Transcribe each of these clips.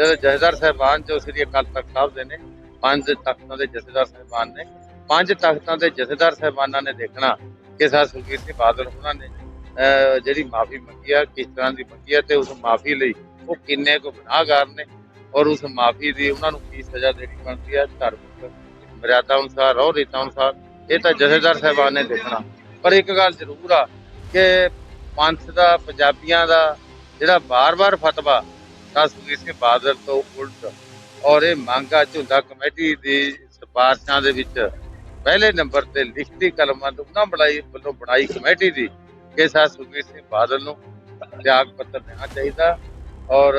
ਜਦ ਜਥੇਦਾਰ ਸਾਹਿਬਾਨ ਜੋ ਸ੍ਰੀ ਅਕਾਲ ਤਖਤ ਸਾਹਿਬ ਦੇ ਨੇ, ਪੰਜ ਤਖਤਾਂ ਦੇ ਜਥੇਦਾਰ ਸਾਹਿਬਾਨ ਨੇ, ਪੰਜ ਤਖਤਾਂ ਦੇ ਜਥੇਦਾਰ ਸਾਹਿਬਾਨਾਂ ਨੇ ਦੇਖਣਾ ਕਿ ਸਾ ਸੁਖਬੀਰ ਸਿੰਘ ਬਾਦਲ ਉਹਨਾਂ ਨੇ ਜਿਹੜੀ ਮਾਫੀ ਮੰਗੀ ਆ, ਕਿਸ ਤਰ੍ਹਾਂ ਦੀ ਮੰਗੀ ਆ ਤੇ ਉਸ ਮਾਫੀ ਲਈ ਉਹ ਕਿੰਨੇ ਕੁ ਗੁਨਾਹਗਾਰ ਨੇ ਔਰ ਉਸ ਮਾਫੀ ਦੀ ਉਹਨਾਂ ਨੂੰ ਕੀ ਸਜ਼ਾ ਦੇਣੀ ਬਣਦੀ ਆ, ਧਾਰਮਿਕ ਮਰਿਆਦਾ ਅਨੁਸਾਰ, ਰਹੁ ਰੀਤਾਂ ਅਨੁਸਾਰ, ਇਹ ਤਾਂ ਜਥੇਦਾਰ ਸਾਹਿਬਾਨ ਨੇ ਦੇਖਣਾ। ਪਰ ਇੱਕ ਗੱਲ ਜ਼ਰੂਰ ਆ ਕਿ ਪੰਥ ਦਾ, ਪੰਜਾਬੀਆਂ ਦਾ ਜਿਹੜਾ ਬਾਰ-ਬਾਰ ਫਤਵਾ ਤਾਂ ਸੁਖਬੀਰ ਸਿੰਘ ਬਾਦਲ ਤੋਂ ਉਲਟ। ਔਰ ਇਹ ਮੰਗਾ ਝੁੰਦਾ ਕਮੇਟੀ ਦੀ ਸਿਫਾਰਸ਼ਾਂ ਦੇ ਵਿੱਚ ਪਹਿਲੇ ਨੰਬਰ ਤੇ ਲਿਖਤੀ ਕਲਮਾਂ ਤੋਂ ਉਹਨਾਂ ਬਣਾਈ, ਵੱਲੋਂ ਬਣਾਈ ਕਮੇਟੀ ਦੀ ਕਿ ਸਾ ਸੁਖਬੀਰ ਸਿੰਘ ਬਾਦਲ ਨੂੰ ਤਿਆਗ ਪੱਤਰ ਦੇਣਾ ਚਾਹੀਦਾ ਔਰ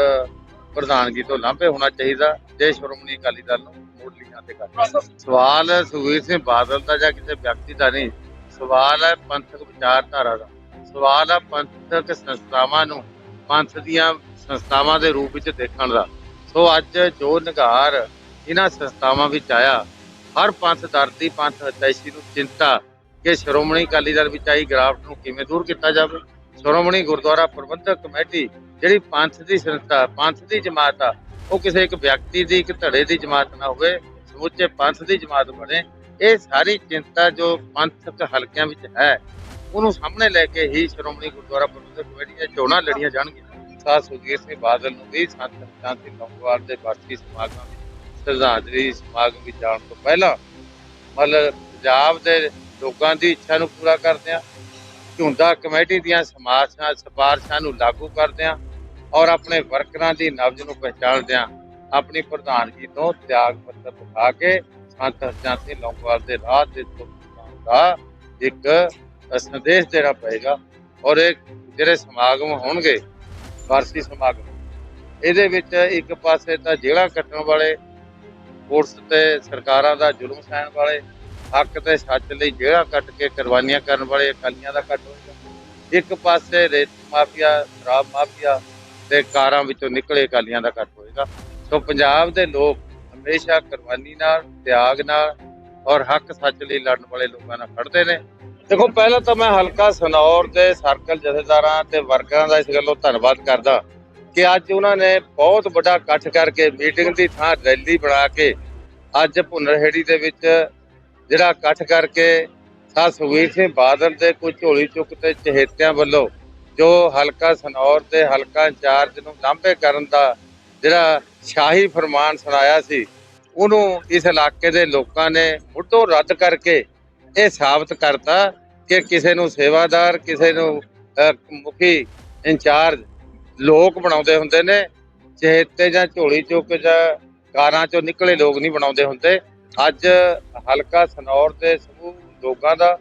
ਪ੍ਰਧਾਨਗੀ ਤੋਂ ਲਾਂਭੇ ਹੋਣਾ ਚਾਹੀਦਾ। ਜੇ ਸ਼੍ਰੋਮਣੀ ਅਕਾਲੀ ਦਲ ਨੂੰ ਮੋੜ ਲਿਆ ਤੇ ਕਰਨਾ ਸਵਾਲ ਸੁਖਬੀਰ ਸਿੰਘ ਬਾਦਲ ਦਾ ਜਾਂ ਕਿਸੇ ਵਿਅਕਤੀ ਦਾ ਨਹੀਂ। ਸਵਾਲ ਹੈ, ਪੰਥਕ ਵਿਚਾਰਧਾਰਾ ਦਾ। ਸਵਾਲ ਹੈ, ਪੰਥਕ ਸੰਸਥਾਵਾਂ ਨੂੰ ਪੰਥ ਦੀਆਂ ਸੰਸਥਾਵਾਂ ਦੇ ਰੂਪ ਵਿੱਚ ਦੇਖਣ ਦਾ। ਸੋ ਅੱਜ ਜੋ ਨਿਗਾਰ ਇਹਨਾਂ ਸੰਸਥਾਵਾਂ ਵਿੱਚ ਆਇਆ, ਹਰ ਪੰਥ ਦਰਦੀ ਪੰਥ ਹਿਤੈਸ਼ੀ ਨੂੰ ਚਿੰਤਾ ਕਿ ਸ਼੍ਰੋਮਣੀ ਅਕਾਲੀ ਦਲ ਵਿੱਚ ਆਈ ਗਰਾਫਟ ਨੂੰ ਕਿਵੇਂ ਦੂਰ ਕੀਤਾ ਜਾਵੇ? ਸ਼੍ਰੋਮਣੀ ਗੁਰਦੁਆਰਾ ਪ੍ਰਬੰਧਕ ਕਮੇਟੀ ਜਿਹੜੀ ਪੰਥ ਦੀ ਸੰਸਥਾ, ਪੰਥ ਦੀ ਜਮਾਤ ਆ, ਉਹ ਕਿਸੇ ਇੱਕ ਵਿਅਕਤੀ ਦੀ, ਇੱਕ ਧੜੇ ਦੀ ਜਮਾਤ ਨਾ ਹੋਵੇ, ਸਮੁੱਚੇ ਪੰਥ ਦੀ ਜਮਾਤ ਬਣੇ। ਇਹ ਸਾਰੀ ਚਿੰਤਾ ਜੋ ਪੰਥਕ ਹਲਕਿਆਂ ਵਿੱਚ ਹੈ ਉਹਨੂੰ ਸਾਹਮਣੇ ਲੈ ਕੇ ਹੀ ਸ਼੍ਰੋਮਣੀ ਗੁਰਦੁਆਰਾ ਪ੍ਰਬੰਧਕ ਕਮੇਟੀ ਦੀਆਂ ਚੋਣਾਂ ਲੜੀਆਂ ਜਾਣਗੀਆਂ। ਸਾਧ ਸੁਖਬੀਰ ਸਿੰਘ ਬਾਦਲ ਨੂੰ ਵੀ ਸੰਤ ਸ਼ਾਂਤੀ ਲੰਗੋਵਾਲ ਦੇ ਬਾਕੀ ਸਮਾਗਮਾਂ ਵਿੱਚ, ਸ਼ਰਧਾਂਜਲੀ ਸਮਾਗਮ ਵਿੱਚ ਜਾਣ ਤੋਂ ਪਹਿਲਾਂ ਮਤਲਬ ਪੰਜਾਬ ਦੇ ਲੋਕਾਂ ਦੀ ਇੱਛਾ ਨੂੰ ਪੂਰਾ ਕਰਦੇ ਆ ਝੁੰਦਾ ਕਮੇਟੀ ਦੀਆਂ ਸਮਾਰਸ਼ਾਂ, ਸਿਫਾਰਸ਼ਾਂ ਨੂੰ ਲਾਗੂ ਕਰਦੇ ਆ ਔਰ ਆਪਣੇ ਵਰਕਰਾਂ ਦੀ ਨਬਜ਼ ਨੂੰ ਪਹਿਚਾਣਦੇ ਆ ਆਪਣੀ ਪ੍ਰਧਾਨਗੀ ਤੋਂ ਤਿਆਗ ਪੱਤਰ ਦਿਖਾ ਕੇ ਸੰਤ ਹਰਜਨ ਸਿੰਘ ਲੌਂਗੋਵਾਲ ਦੇ ਰਾਹ ਤੇ ਤੁਰਨ ਦਾ ਇੱਕ ਸੰਦੇਸ਼ ਦੇਣਾ ਪਏਗਾ ਔਰ ਇਹ ਜਿਹੜੇ ਸਮਾਗਮ ਹੋਣਗੇ, ਵਾਰਸੀ ਸਮਾਗਮ, ਇਹਦੇ ਵਿੱਚ ਇੱਕ ਪਾਸੇ ਤਾਂ ਜੇਲ੍ਹਾਂ ਕੱਟਣ ਵਾਲੇ, ਪੁਲਿਸ ਤੇ ਸਰਕਾਰਾਂ ਦਾ ਜ਼ੁਲਮ ਸਹਿਣ ਵਾਲੇ, ਹੱਕ ਤੇ ਸੱਚ ਲਈ ਜੇਲ੍ਹਾਂ ਕੱਟ ਕੇ ਕੁਰਬਾਨੀਆਂ ਕਰਨ ਵਾਲੇ ਅਕਾਲੀਆਂ ਦਾ ਕੱਟ ਹੋਏਗਾ ਇੱਕ ਪਾਸੇ ਰੇਤ ਮਾਫੀਆ, ਸ਼ਰਾਬ ਮਾਫੀਆ ਤੇ ਕਾਰਾਂ ਵਿੱਚੋਂ ਨਿਕਲੇ ਅਕਾਲੀਆਂ ਦਾ ਕੱਟ ਹੋਏਗਾ। ਸੋ ਪੰਜਾਬ ਦੇ ਲੋਕ ਹਮੇਸ਼ਾ ਕੁਰਬਾਨੀ ਨਾਲ, ਤਿਆਗ ਨਾਲ ਔਰ ਹੱਕ ਸੱਚ ਲਈ ਲੜਨ ਵਾਲੇ ਲੋਕਾਂ ਨਾਲ ਖੜਦੇ ਨੇ। ਦੇਖੋ, ਪਹਿਲਾਂ ਤਾਂ ਮੈਂ ਹਲਕਾ ਸਨੌਰ ਦੇ ਸਰਕਲ ਜਥੇਦਾਰਾਂ ਤੇ ਵਰਕਰਾਂ ਦਾ ਇਸ ਗੱਲੋਂ ਧੰਨਵਾਦ ਕਰਦਾ ਕਿ ਅੱਜ ਉਹਨਾਂ ਨੇ ਬਹੁਤ ਵੱਡਾ ਇਕੱਠ ਕਰਕੇ ਮੀਟਿੰਗ ਦੀ ਥਾਂ ਰੈਲੀ ਬਣਾ ਕੇ ਅੱਜ ਭੁੰਨਰਹੇੜੀ ਦੇ ਵਿੱਚ ਜਿਹੜਾ ਇਕੱਠ ਕਰਕੇ ਸਾ ਸੁਖਬੀਰ ਸਿੰਘ ਬਾਦਲ ਦੇ ਕੋਈ ਝੋਲੀ ਚੁੱਕ ਤੇ ਚਹੇਤਿਆਂ ਵੱਲੋਂ ਜੋ ਹਲਕਾ ਸਨੌਰ ਦੇ ਹਲਕਾ ਇੰਚਾਰਜ ਨੂੰ ਲਾਂਭੇ ਕਰਨ ਦਾ ਜਿਹੜਾ ਸ਼ਾਹੀ ਫਰਮਾਨ ਸੁਣਾਇਆ ਸੀ, ਉਹਨੂੰ ਇਸ ਇਲਾਕੇ ਦੇ ਲੋਕਾਂ ਨੇ ਮੁੱਢੋਂ ਰੱਦ ਕਰਕੇ ਇਹ ਸਾਬਤ ਕਰਤਾ ਕਿ ਕਿਸੇ ਨੂੰ ਸੇਵਾਦਾਰ ਕਿਸੇ ਨੂੰ ਮੁਖੀ ਇੰਚਾਰਜ ਲੋਕ ਬਣਾਉਂਦੇ ਹੁੰਦੇ ਨੇ ਚਹੇਤੇ ਜਾਂ ਝੋਲੀ ਚੁੱਕ ਜਾਂ ਕਾਰਾਂ ਚੋਂ ਨਿਕਲੇ ਲੋਕ ਨਹੀਂ ਬਣਾਉਂਦੇ ਹੁੰਦੇ। ਅੱਜ ਹਲਕਾ ਸਨੌਰ ਦੇ ਸਮੂਹ ਲੋਕਾਂ ਦਾ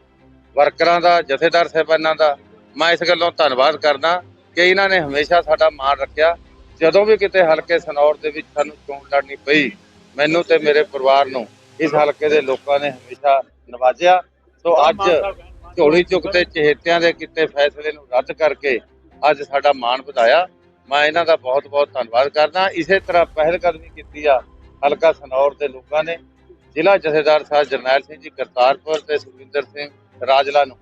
ਵਰਕਰਾਂ ਦਾ ਜਥੇਦਾਰ ਸਾਹਿਬਾਨਾਂ ਦਾ ਮੈਂ ਇਸ ਗੱਲੋਂ ਧੰਨਵਾਦ ਕਰਦਾ ਕਿ ਇਹਨਾਂ ਨੇ ਹਮੇਸ਼ਾ ਸਾਡਾ ਮਾਣ ਰੱਖਿਆ। ਜਦੋਂ ਵੀ ਕਿਤੇ ਹਲਕੇ ਸਨੌਰ ਦੇ ਵਿੱਚ ਸਾਨੂੰ ਚੋਣ ਲੜਨੀ ਪਈ ਮੈਨੂੰ ਤੇ ਮੇਰੇ ਪਰਿਵਾਰ ਨੂੰ ਇਸ ਹਲਕੇ ਦੇ ਲੋਕਾਂ ਨੇ ਹਮੇਸ਼ਾ ਨਵਾਜਿਆ। ਸੋ ਅੱਜ ਝੋਲੀ ਚੁੱਕ ਤੇ ਚਹੇਤਿਆਂ ਦੇ ਕੀਤੇ ਫੈਸਲੇ ਨੂੰ ਰੱਦ ਕਰਕੇ ਅੱਜ ਸਾਡਾ ਮਾਣ ਵਧਾਇਆ। ਮੈਂ ਇਹਨਾਂ ਦਾ ਬਹੁਤ ਬਹੁਤ ਧੰਨਵਾਦ ਕਰਦਾ। ਇਸੇ ਤਰ੍ਹਾਂ ਪਹਿਲ ਕਦਮੀ ਕੀਤੀ ਆ ਹਲਕਾ ਸਨੌਰ ਦੇ ਲੋਕਾਂ ਨੇ। ਜ਼ਿਲ੍ਹਾ ਜਥੇਦਾਰ ਸਾਹਿਬ ਜਰਨੈਲ ਸਿੰਘ ਜੀ ਕਰਤਾਰਪੁਰ ਤੇ ਸੁਖਵਿੰਦਰ ਸਿੰਘ ਰਾਜਲਾ ਨੂੰ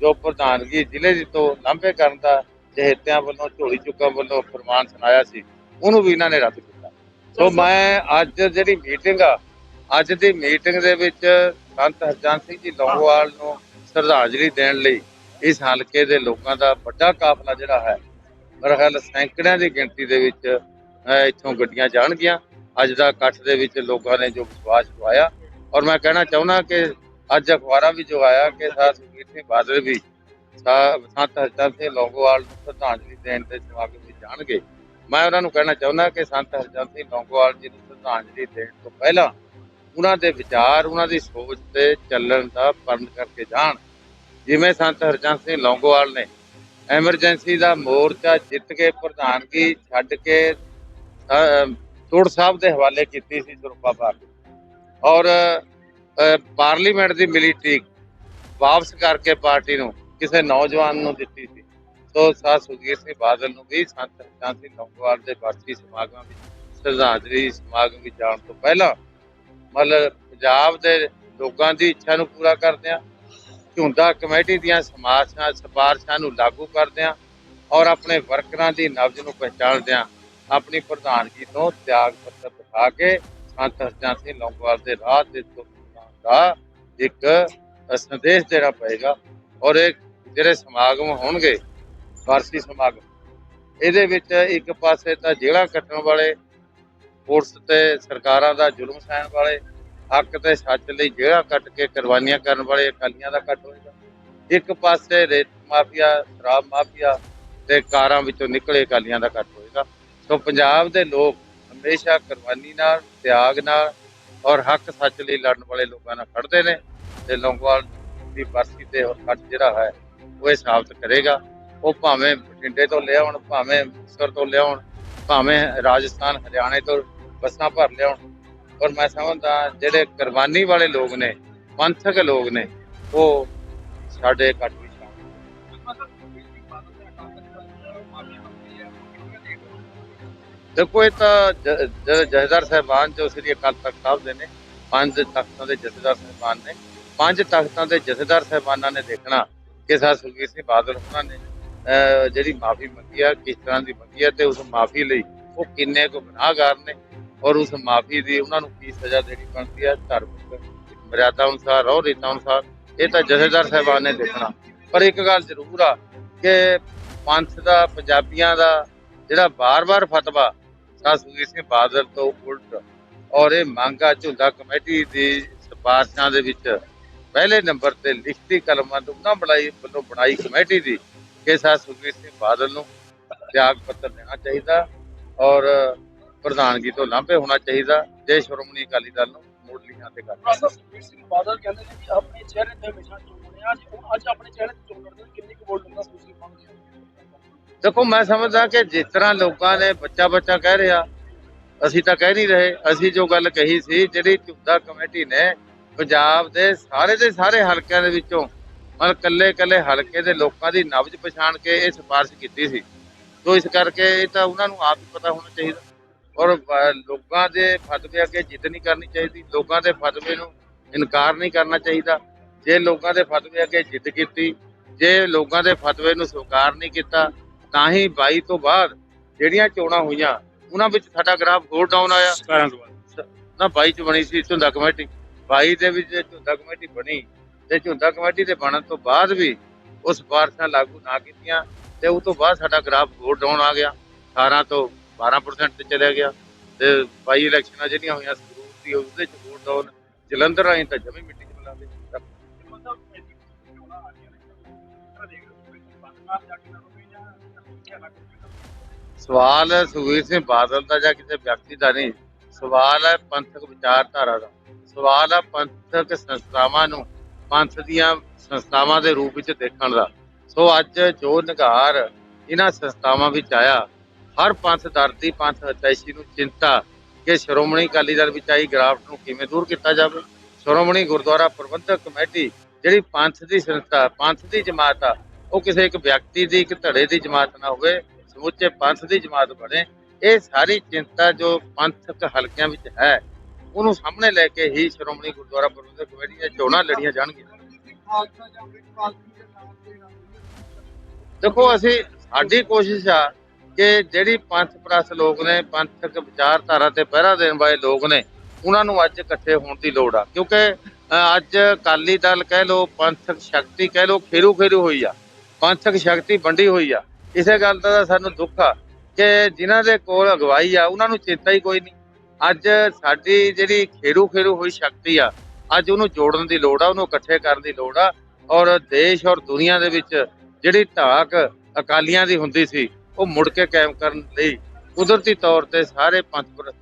ਜੋ ਪ੍ਰਧਾਨਗੀ ਜ਼ਿਲ੍ਹੇ ਦੀ ਤੋਂ ਲਾਂਭੇ ਕਰਨ ਦਾ ਚਹੇਤਿਆਂ ਵੱਲੋਂ ਝੋਲੀ ਚੁੱਕਾਂ ਵੱਲੋਂ ਫਰਮਾਨ ਸੁਣਾਇਆ ਸੀ ਉਹਨੂੰ ਵੀ ਇਹਨਾਂ ਨੇ ਰੱਦ ਕੀਤਾ। ਸੋ ਮੈਂ ਅੱਜ ਜਿਹੜੀ ਮੀਟਿੰਗ ਆ ਅੱਜ ਦੀ ਮੀਟਿੰਗ ਦੇ ਵਿੱਚ ਸੰਤ ਹਰਜਨ ਸਿੰਘ ਜੀ ਲੌਂਗੋਵਾਲ ਨੂੰ ਸ਼ਰਧਾਂਜਲੀ ਦੇਣ ਲਈ ਇਸ ਹਲਕੇ ਦੇ ਲੋਕਾਂ ਦਾ ਵੱਡਾ ਕਾਫਲਾ ਜਿਹੜਾ ਹੈ, ਮੇਰਾ ਖਿਆਲ ਸੈਂਕੜਿਆਂ ਦੀ ਗਿਣਤੀ ਦੇ ਵਿੱਚ ਇੱਥੋਂ ਗੱਡੀਆਂ ਜਾਣਗੀਆਂ। ਅੱਜ ਦਾ ਇਕੱਠ ਦੇ ਵਿੱਚ ਲੋਕਾਂ ਨੇ ਜੋ ਵਿਸ਼ਵਾਸ ਦਵਾਇਆ। ਔਰ ਮੈਂ ਕਹਿਣਾ ਚਾਹੁੰਦਾ ਕਿ ਅੱਜ ਅਖਬਾਰਾਂ ਵੀ ਜੋ ਆਇਆ ਕਿ ਸਾਧ ਸੁਖਬੀਰ ਸਿੰਘ ਬਾਦਲ ਵੀ ਸੰਤ ਹਰਜਨ ਸਿੰਘ ਲੌਂਗੋਵਾਲ ਨੂੰ ਸ਼ਰਧਾਂਜਲੀ ਦੇਣ ਦੇ ਸਮਾਗਮ ਵਿੱਚ ਜਾਣਗੇ। ਮੈਂ ਉਹਨਾਂ ਨੂੰ ਕਹਿਣਾ ਚਾਹੁੰਦਾ ਕਿ ਸੰਤ ਹਰਜਨ ਸਿੰਘ ਲੌਂਗੋਵਾਲ ਜੀ ਨੂੰ ਸ਼ਰਧਾਂਜਲੀ ਦੇਣ ਤੋਂ ਪਹਿਲਾਂ ਉਹਨਾਂ ਦੇ ਵਿਚਾਰ ਉਹਨਾਂ ਦੀ ਸੋਚ ਤੇ ਚੱਲਣ ਦਾ ਪਰਨ ਕਰਕੇ ਜਾਣ। ਜਿਵੇਂ ਸੰਤ ਹਰਜਨ ਸਿੰਘ ਲੌਂਗੋਵਾਲ ਨੇ ਐਮਰਜੈਂਸੀ ਦਾ ਮੋਰਚਾ ਜਿੱਤ ਕੇ ਪ੍ਰਧਾਨਗੀ ਛੱਡ ਕੇ ਅਹ, ਤੁੜ ਸਾਹਿਬ ਦੇ ਹਵਾਲੇ ਕੀਤੀ ਸੀ ਸਰੂਪਾ ਪਾਰਟੀ ਔਰ ਪਾਰਲੀਮੈਂਟ ਦੀ ਮਿਲੀਟਰੀ ਵਾਪਸ ਕਰਕੇ ਪਾਰਟੀ ਨੂੰ ਕਿਸੇ ਨੌਜਵਾਨ ਨੂੰ ਦਿੱਤੀ ਸੀ। ਸੋ ਸਾਧ ਸੁਖਬੀਰ ਸਿੰਘ ਬਾਦਲ ਨੂੰ ਵੀ ਸੰਤ ਹਰਜਨ ਸਿੰਘ ਲੌਂਗੋਵਾਲ ਦੇ ਬਾਕੀ ਸਮਾਗਮ ਵਿੱਚ ਸ਼ਰਧਾਂਜਲੀ ਸਮਾਗਮ ਵਿੱਚ ਜਾਣ ਤੋਂ ਪਹਿਲਾਂ ਮਤਲਬ ਪੰਜਾਬ ਦੇ ਲੋਕਾਂ ਦੀ ਇੱਛਾ ਨੂੰ ਪੂਰਾ ਕਰਦੇ ਆ। ਝੁੰਦਾ ਕਮੇਟੀ ਦੀਆਂ ਸਮਾਰਸ਼ਾਂ, ਸਿਫਾਰਸ਼ਾਂ ਨੂੰ ਲਾਗੂ ਕਰਦੇ ਆ ਔਰ ਆਪਣੇ ਵਰਕਰਾਂ ਦੀ ਨਬਜ਼ ਨੂੰ ਪਹਿਚਾਣਦੇ ਆ। ਆਪਣੀ ਪ੍ਰਧਾਨਗੀ ਤੋਂ ਤਿਆਗ ਪੱਤਰ ਦਿਖਾ ਕੇ ਸੰਤ ਹਰਜਨ ਸਿੰਘ ਲੌਂਗੋਵਾਲ ਦੇ ਰਾਹ ਦੇ ਤੁਰਨ ਦਾ ਇੱਕ ਸੰਦੇਸ਼ ਦੇਣਾ ਪਏਗਾ ਔਰ ਇਹ ਜਿਹੜੇ ਸਮਾਗਮ ਹੋਣਗੇ, ਵਾਰਸੀ ਸਮਾਗਮ, ਇਹਦੇ ਵਿੱਚ ਇੱਕ ਪਾਸੇ ਤਾਂ ਜੇਲ੍ਹਾਂ ਕੱਟਣ ਵਾਲੇ ਪੁਲਿਸ ਤੇ ਸਰਕਾਰਾਂ ਦਾ ਜ਼ੁਲਮ ਸਹਿਣ ਵਾਲੇ, ਹੱਕ ਤੇ ਸੱਚ ਲਈ ਜੇਲ੍ਹਾਂ ਕੱਟ ਕੇ ਕੁਰਬਾਨੀਆਂ ਕਰਨ ਵਾਲੇ ਅਕਾਲੀਆਂ ਦਾ ਇਕੱਠ ਹੋਏਗਾ। ਇੱਕ ਪਾਸੇ ਰੇਤ ਮਾਫੀਆ, ਸ਼ਰਾਬ ਮਾਫੀਆ ਤੇ ਕਾਰਾਂ ਵਿੱਚੋਂ ਨਿਕਲੇ ਅਕਾਲੀਆਂ ਦਾ ਇਕੱਠ ਹੋਏਗਾ। ਸੋ ਪੰਜਾਬ ਦੇ ਲੋਕ ਹਮੇਸ਼ਾ ਕੁਰਬਾਨੀ ਨਾਲ, ਤਿਆਗ ਨਾਲ ਔਰ ਹੱਕ ਸੱਚ ਲਈ ਲੜਨ ਵਾਲੇ ਲੋਕਾਂ ਨਾਲ ਖੜਦੇ ਨੇ ਤੇ ਲੌਂਗੋਵਾਲ ਦੀ ਬਰਸੀ ਤੇ ਉਹ ਇਕੱਠ ਜਿਹੜਾ ਹੈ, ਉਹ ਇਹ ਸਾਬਤ ਕਰੇਗਾ। ਉਹ ਭਾਵੇਂ ਬਠਿੰਡੇ ਤੋਂ ਲਿਆਉਣ, ਭਾਵੇਂ ਮੁਕਤਸਰ ਤੋਂ ਲਿਆਉਣ, ਭਾਵੇਂ ਰਾਜਸਥਾਨ, ਹਰਿਆਣੇ ਤੋਂ ਬੱਸਾਂ ਭਰ ਲਿਆਉਣ। ਔਰ ਮੈਂ ਸਮਝਦਾ ਜਿਹੜੇ ਕੁਰਬਾਨੀ ਵਾਲੇ ਲੋਕ ਨੇ ਪੰਥਕ ਲੋਕ ਨੇ ਉਹ ਸਾਡੇ ਇਕੱਠ ਵਿੱਚ ਦੇਖੋ ਇਹ ਤਾਂ ਜ- ਜ- ਜਥੇਦਾਰ ਸਾਹਿਬਾਨ ਜੋ ਸ੍ਰੀ ਅਕਾਲ ਤਖਤ ਸਾਹਿਬ ਦੇ ਨੇ ਪੰਜ ਤਖਤਾਂ ਦੇ ਜਥੇਦਾਰ ਸਾਹਿਬਾਨ ਨੇ ਪੰਜ ਤਖਤਾਂ ਦੇ ਜਥੇਦਾਰ ਸਾਹਿਬਾਨਾਂ ਨੇ ਦੇਖਣਾ ਕਿ ਸਰ ਸੁਖਬੀਰ ਸਿੰਘ ਬਾਦਲ ਉਹਨਾਂ ਨੇ ਅਹ, ਜਿਹੜੀ ਮਾਫੀ ਮੰਗੀ ਆ ਕਿਸ ਤਰ੍ਹਾਂ ਦੀ ਮੰਗੀ ਆ ਤੇ ਉਸ ਮਾਫੀ ਲਈ ਉਹ ਕਿੰਨੇ ਕੁ ਗੁਨਾਹਗਾਰ ਨੇ। ਔਰ ਉਸ ਮਾਫੀ ਦੀ ਉਹਨਾਂ ਨੂੰ ਕੀ ਸਜ਼ਾ ਦੇਣੀ ਬਣਦੀ ਹੈ? ਧਾਰਮਿਕ ਮਰਿਆਦਾ ਅਨੁਸਾਰ ਔਰ ਰੀਤਾਂ ਅਨੁਸਾਰ। ਇਹ ਤਾਂ ਜਥੇਦਾਰ ਸਾਹਿਬਾਨ ਨੇ ਦੇਖਣਾ। ਪਰ ਇੱਕ ਗੱਲ ਜ਼ਰੂਰ ਆ ਕਿ ਪੰਥ ਦਾ, ਪੰਜਾਬੀਆਂ ਦਾ ਜਿਹੜਾ ਬਾਰ-ਬਾਰ ਫਤਵਾ ਸਰ ਸੁਖਬੀਰ ਸਿੰਘ ਬਾਦਲ ਤੋਂ ਉਲਟ ਔਰ ਇਹ ਮੰਗਾ ਝੁੰਦਾ ਕਮੇਟੀ ਦੀ ਸਿਫਾਰਸ਼ਾਂ ਦੇ ਵਿੱਚ ਪਹਿਲੇ ਨੰਬਰ ਤੇ ਲਿਖਤੀ ਕਲਮਾਂ ਤੋਂ ਉਹਨਾਂ ਬਣਾਈ, ਵੱਲੋਂ ਬਣਾਈ ਕਮੇਟੀ ਦੀ ਕਿ ਸਰ ਸੁਖਬੀਰ ਸਿੰਘ ਬਾਦਲ ਨੂੰ ਤਿਆਗ ਪੱਤਰ ਦੇਣਾ ਚਾਹੀਦਾ ਔਰ ਪ੍ਰਧਾਨਗੀ ਤੋਂ ਲਾਂਭੇ ਹੋਣਾ ਚਾਹੀਦਾ? ਜੇ ਸ਼੍ਰੋਮਣੀ ਅਕਾਲੀ ਦਲ ਨੂੰ ਮੁੜ ਲਿਆ ਤੇ ਕਰ ਪ੍ਰੋਫੈਸਰ ਸੁਖਬੀਰ ਸਿੰਘ ਬਾਦਲ ਕਹਿੰਦੇ ਨੇ ਕਿ ਆਪਣੇ ਚਿਹਰੇ ਤੇ ਹਮੇਸ਼ਾ ਚੋਣ ਹੈ ਅੱਜ ਹੁਣ ਅੱਜ ਆਪਣੇ ਚਿਹਰੇ ਤੇ ਚੋਣ ਕਰਦੇ ਕਿੰਨੀ ਕੁ ਵੋਟ ਸੁਖਬੀਰ ਦੇਖੋ ਮੈਂ ਸਮਝਦਾ ਕਿ ਜਿਸ ਤਰ੍ਹਾਂ ਲੋਕਾਂ ਨੇ ਬੱਚਾ ਬੱਚਾ ਕਹਿ ਰਿਹਾ ਅਸੀਂ ਤਾਂ ਕਹਿ ਨਹੀਂ ਰਹੇ। ਅਸੀਂ ਜੋ ਗੱਲ ਕਹੀ ਸੀ ਜਿਹੜੀ ਝੁੰਦਾ ਕਮੇਟੀ ਨੇ ਪੰਜਾਬ ਦੇ ਸਾਰੇ ਦੇ ਸਾਰੇ ਹਲਕਿਆਂ ਦੇ ਵਿੱਚੋਂ ਮਤਲਬ ਕੱਲੇ ਕੱਲੇ ਹਲਕੇ ਦੇ ਲੋਕਾਂ ਦੀ ਨਬਜ਼ ਪਛਾਣ ਕੇ ਇਹ ਸਿਫਾਰਿਸ਼ ਕੀਤੀ ਸੀ। ਤੋਂ ਇਸ ਕਰਕੇ ਇਹ ਤਾਂ ਉਹਨਾਂ ਨੂੰ ਆਪ ਹੀ ਪਤਾ ਹੋਣਾ ਚਾਹੀਦਾ। ਔਰ ਲੋਕਾਂ ਦੇ ਫਤਵੇ ਅੱਗੇ ਜਿੱਦ ਨਹੀਂ ਕਰਨੀ ਚਾਹੀਦੀ ਲੋਕਾਂ ਦੇ ਫਤਵੇ ਨੂੰ ਇਨਕਾਰ ਨਹੀਂ ਕਰਨਾ ਚਾਹੀਦਾ। ਜੇ ਲੋਕਾਂ ਦੇ ਫਤਵੇ ਅੱਗੇ ਜਿੱਦ ਕੀਤੀ ਜੇ ਲੋਕਾਂ ਦੇ ਫਤਵੇ ਨੂੰ ਸਵੀਕਾਰ ਨਹੀਂ ਕੀਤਾ ਤਾਂ ਹੀ 22 ਤੋਂ ਬਾਅਦ ਜਿਹੜੀਆਂ ਚੋਣਾਂ ਹੋਈਆਂ ਉਹਨਾਂ ਵਿੱਚ ਸਾਡਾ ਗ੍ਰਾਫ ਹੋਰ ਡਾਊਨ ਆਇਆ। 17 ਤੋਂ ਬਾਅਦ। ਨਾ 22 ਚ ਬਣੀ ਸੀ ਝੁੰਦਾ ਕਮੇਟੀ। 22 ਦੇ ਵਿੱਚ ਝੁੰਦਾ ਕਮੇਟੀ ਬਣੀ ਤੇ ਝੁੰਦਾ ਕਮੇਟੀ ਦੇ ਬਣਨ ਤੋਂ ਬਾਅਦ ਵੀ ਉਹ ਸਿਫਾਰਸ਼ਾਂ ਲਾਗੂ ਨਾ ਕੀਤੀਆਂ ਤੇ ਉਸ ਤੋਂ ਬਾਅਦ ਸਾਡਾ ਗ੍ਰਾਫ ਹੋਰ ਡਾਊਨ ਆ ਗਿਆ। 18 ਤੋਂ 12% ਤੇ ਚਲਿਆ ਗਿਆ ਤੇ 22 ਇਲੈਕਸ਼ਨਾਂ ਜਿਹੜੀਆਂ ਹੋਈਆਂ ਸੰਗਰੂਰ ਦੀ ਉਹਦੇ ਚ ਹੋਰ ਡਾਊਨ ਜਲੰਧਰ ਆਈ ਤਾਂ ਜਮੀ ਮਿੱਟੀ ਚ ਮਿਲਾ ਦੇ ਮਤਲਬ ਐਡੀ ਚੋਣਾਂ ਆ ਰਹੀਆਂ ਨੇ? ਤਾਂ ਦੇਖ ਲਓ ਸੁਖਬੀਰ ਸਿੰਘ ਬਾਦਲ ਨਾਲ ਜਾ ਕੇ ਲੜੋਗੇ ਜਾਂ ਕਿੱਥੇ ਅਲੱਗ ਹੋਗੇ ਸਵਾਲ ਸੁਖਬੀਰ ਸਿੰਘ ਬਾਦਲ ਦਾ ਜਾਂ ਕਿਸੇ ਵਿਅਕਤੀ ਦਾ ਨਹੀਂ। ਸਵਾਲ ਹੈ ਪੰਥਕ ਵਿਚਾਰਧਾਰਾ ਦਾ। ਸਵਾਲ ਹੈ ਪੰਥਕ ਸੰਸਥਾਵਾਂ ਨੂੰ ਪੰਥ ਦੀਆਂ ਸੰਸਥਾਵਾਂ ਦੇ ਰੂਪ ਵਿੱਚ ਦੇਖਣ ਦਾ। ਸੋ ਅੱਜ ਜੋ ਨਿਗਾਰ ਇਹਨਾਂ ਸੰਸਥਾਵਾਂ ਵਿੱਚ ਆਇਆ ਹਰ ਪੰਥ ਦਰਦੀ ਪੰਥ ਹਤੈਸ਼ੀ ਨੂੰ ਚਿੰਤਾ ਕਿ ਸ਼੍ਰੋਮਣੀ ਅਕਾਲੀ ਦਲ ਵਿੱਚ ਆਈ ਗ੍ਰਾਫਟ ਨੂੰ ਕਿਵੇਂ ਦੂਰ ਕੀਤਾ ਜਾਵੇ। ਸ਼੍ਰੋਮਣੀ ਗੁਰਦੁਆਰਾ ਪ੍ਰਬੰਧਕ ਕਮੇਟੀ ਜਿਹੜੀ ਪੰਥ ਦੀ ਸੰਸਥਾ, ਪੰਥ ਦੀ ਜਮਾਤ ਆ, ਉਹ ਕਿਸੇ ਇੱਕ ਵਿਅਕਤੀ ਦੀ, ਇੱਕ ਧੜੇ ਦੀ ਜਮਾਤ ਨਾ ਹੋਵੇ, ਸਮੁੱਚੇ ਪੰਥ ਦੀ ਜਮਾਤ ਬਣੇ। ਇਹ ਸਾਰੀ ਚਿੰਤਾ ਜੋ ਪੰਥਕ ਹਲਕਿਆਂ ਵਿੱਚ ਹੈ, ਉਹਨੂੰ ਸਾਹਮਣੇ ਲੈ ਕੇ ਹੀ ਸ਼੍ਰੋਮਣੀ ਗੁਰਦੁਆਰਾ ਪ੍ਰਬੰਧਕ ਕਮੇਟੀ ਦੀਆਂ ਚੋਣਾਂ ਲੜੀਆਂ ਜਾਣਗੀਆਂ। ਦੇਖੋ, ਅਸੀਂ, ਸਾਡੀ ਕੋਸ਼ਿਸ਼ ਆ ਕਿ ਜਿਹੜੀ ਪੰਥ ਪ੍ਰਸ ਲੋਕ ਨੇ, ਪੰਥਕ ਵਿਚਾਰਧਾਰਾ ਤੇ ਪਹਿਰਾ ਦੇਣ ਵਾਲੇ ਲੋਕ ਨੇ, ਉਹਨਾਂ ਨੂੰ ਅੱਜ ਇਕੱਠੇ ਹੋਣ ਦੀ ਲੋੜ ਆ। ਕਿਉਂਕਿ ਅੱਜ ਅਕਾਲੀ ਦਲ ਕਹਿ ਲੋ ਪੰਥਕ ਸ਼ਕਤੀ ਕਹਿ ਲੋ ਖੇਰੂ ਖੇਰੂ ਹੋਈ ਆ। ਪੰਥਕ ਸ਼ਕਤੀ ਵੰਡੀ ਹੋਈ ਆ। ਇਸੇ ਗੱਲ ਦਾ ਸਾਨੂੰ ਦੁੱਖ ਆ ਕਿ ਜਿਨ੍ਹਾਂ ਦੇ ਕੋਲ ਅਗਵਾਈ ਆ, ਉਹਨਾਂ ਨੂੰ ਚੇਤਾ ਹੀ ਕੋਈ ਨਹੀਂ। ਅੱਜ ਸਾਡੀ ਜਿਹੜੀ ਖੇਰੂ ਖੇਰੂ ਹੋਈ ਸ਼ਕਤੀ ਆ, ਅੱਜ ਉਹਨੂੰ ਜੋੜਨ ਦੀ ਲੋੜ ਆ, ਉਹਨੂੰ ਇਕੱਠੇ ਕਰਨ ਦੀ ਲੋੜ ਆ। ਔਰ ਦੇਸ਼ ਔਰ ਦੁਨੀਆ ਦੇ ਵਿੱਚ ਜਿਹੜੀ ਧਾਕ ਅਕਾਲੀਆਂ ਦੀ ਹੁੰਦੀ ਸੀ ਉਹ ਮੁੜ ਕੇ ਕਾਇਮ ਕਰਨ ਲਈ ਕੁਦਰਤੀ ਤੌਰ ਤੇ ਸਾਰੇ ਪੰਥ